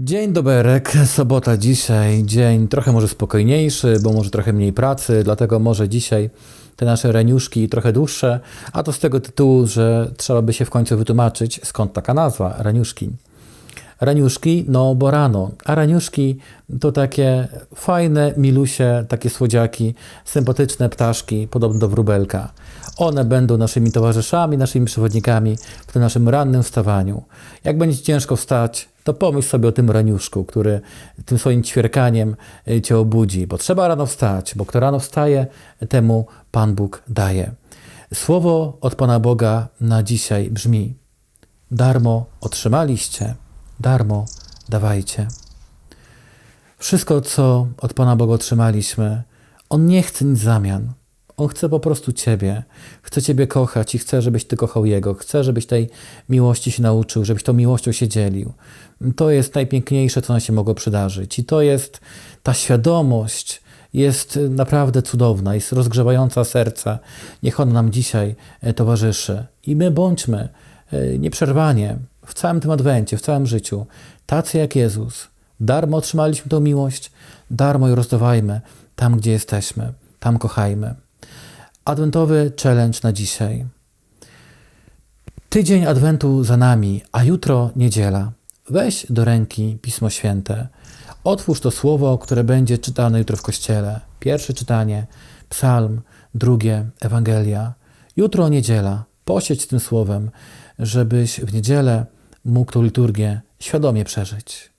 Dzień doberek, sobota dzisiaj, dzień trochę może spokojniejszy, bo może trochę mniej pracy, dlatego może dzisiaj te nasze reniuszki trochę dłuższe, a to z tego tytułu, że trzeba by się w końcu wytłumaczyć, skąd taka nazwa, reniuszki. Raniuszki, no bo rano, a raniuszki to takie fajne, milusie, takie słodziaki, sympatyczne ptaszki, podobne do wróbelka. One będą naszymi towarzyszami, naszymi przewodnikami w tym naszym rannym wstawaniu. Jak będzie ciężko wstać, to pomyśl sobie o tym raniuszku, który tym swoim ćwierkaniem y, cię obudzi, bo trzeba rano wstać, bo kto rano wstaje, temu Pan Bóg daje. Słowo od Pana Boga na dzisiaj brzmi: Darmo otrzymaliście, darmo dawajcie. Wszystko, co od Pana Boga otrzymaliśmy, On nie chce nic zamian. On chce po prostu Ciebie. Chce Ciebie kochać i chce, żebyś Ty kochał Jego. Chce, żebyś tej miłości się nauczył, żebyś tą miłością się dzielił. To jest najpiękniejsze, co nam się mogło przydarzyć. I to jest ta świadomość, jest naprawdę cudowna, jest rozgrzewająca serce. Niech ona nam dzisiaj e, towarzyszy. I my bądźmy e, nieprzerwanie w całym tym adwencie, w całym życiu, tacy jak Jezus. Darmo otrzymaliśmy tą miłość, darmo ją rozdawajmy tam, gdzie jesteśmy, tam kochajmy. Adwentowy challenge na dzisiaj. Tydzień Adwentu za nami, a jutro niedziela. Weź do ręki Pismo Święte. Otwórz to słowo, które będzie czytane jutro w kościele. Pierwsze czytanie, psalm, drugie, Ewangelia. Jutro niedziela. Posiedź tym słowem, żebyś w niedzielę mógł tą liturgię świadomie przeżyć.